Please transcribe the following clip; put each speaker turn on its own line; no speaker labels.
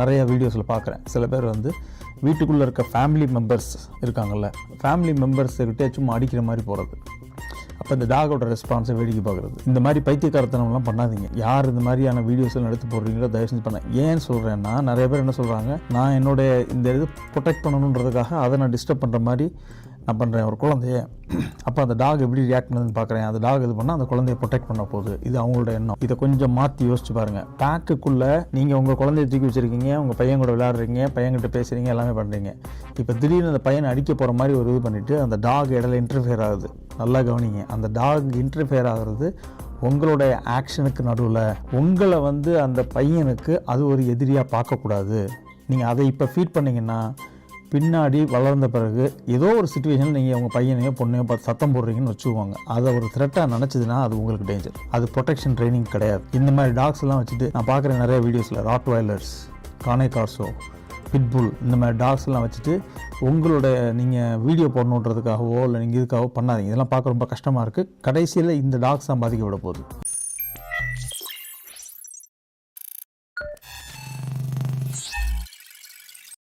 நிறைய வீடியோஸில் பார்க்குறேன் சில பேர் வந்து வீட்டுக்குள்ளே இருக்க ஃபேமிலி மெம்பர்ஸ் இருக்காங்கல்ல ஃபேமிலி மெம்பர்ஸ்கிட்டே சும்மா அடிக்கிற மாதிரி போகிறது அப்போ இந்த டாகோட ரெஸ்பான்ஸை வேடிக்கை பார்க்குறது இந்த மாதிரி பைத்தியக்காரத்தனம்லாம் பண்ணாதீங்க. யார் இந்த மாதிரியான வீடியோஸ்லாம் எடுத்து போடுறீங்களோ தயவு செஞ்சு பண்ண. ஏன் சொல்கிறேன்னா நிறைய பேர் என்ன சொல்கிறாங்க நான் என்னுடைய இந்த இது ப்ரொடெக்ட் பண்ணணுன்றதுக்காக அதை நான் டிஸ்டர்ப் பண்ணுற மாதிரி நான் பண்ணுறேன் ஒரு குழந்தைய. அப்போ அந்த டாக் எப்படி ரியாக்ட் பண்ணுதுன்னு பார்க்குறேன் அந்த டாக் இது பண்ணால் அந்த குழந்தைய ப்ரொடெக்ட் பண்ண போகுது. இது அவங்களோட எண்ணம். இதை கொஞ்சம் மாற்றி யோசிச்சு பாருங்கள் பேக்குக்குள்ளே நீங்கள் உங்கள் குழந்தைய தூக்கி வச்சிருக்கீங்க உங்கள் பையன் கூட விளையாடுறீங்க பையன்கிட்ட பேசுகிறீங்க எல்லாமே பண்ணுறீங்க இப்போ திடீர்னு அந்த பையனை அடிக்க போகிற மாதிரி ஒரு இது பண்ணிவிட்டு அந்த டாக் இடையில இன்டர்ஃபியர் ஆகுது. நல்லா கவனிங்க. அந்த டாக் இன்டர்ஃபியர் ஆகுறது உங்களுடைய ஆக்ஷனுக்கு நடுவில். உங்களை வந்து அந்த பையனுக்கு அது ஒரு எதிரியாக பார்க்கக்கூடாது. நீங்கள் அதை இப்போ ஃபீட் பண்ணிங்கன்னா பின்னாடி வளர்ந்த பிறகு ஏதோ ஒரு சுச்சுவேஷனில் நீங்கள் உங்கள் பையனையோ பொண்ணையோ பார்த்து சத்தம் போடுறீங்கன்னு வச்சுக்குவாங்க. அதை ஒரு த்ரெட்டாக நினச்சதுன்னா அது உங்களுக்கு டேஞ்சர் அது ப்ரொடெக்ஷன் ட்ரைனிங் கிடையாது. இந்த மாதிரி டாக்ஸ் எல்லாம் வச்சுட்டு நான் பார்க்குற நிறைய வீடியோஸில் ராட் வயலர்ஸ் கானே கார்ஸோ பிட்புல் இந்த மாதிரி டாக்ஸ்லாம் வச்சுட்டு உங்களோட நீங்கள் வீடியோ போடணுன்றதுக்காகவோ இல்லை நீங்கள் இதுக்காகவோ பண்ணாதீங்க. இதெல்லாம் பார்க்க ரொம்ப கஷ்டமாக இருக்குது கடைசியில் இந்த டாக்ஸ் தான் பாதிக்கப்பட போகுது.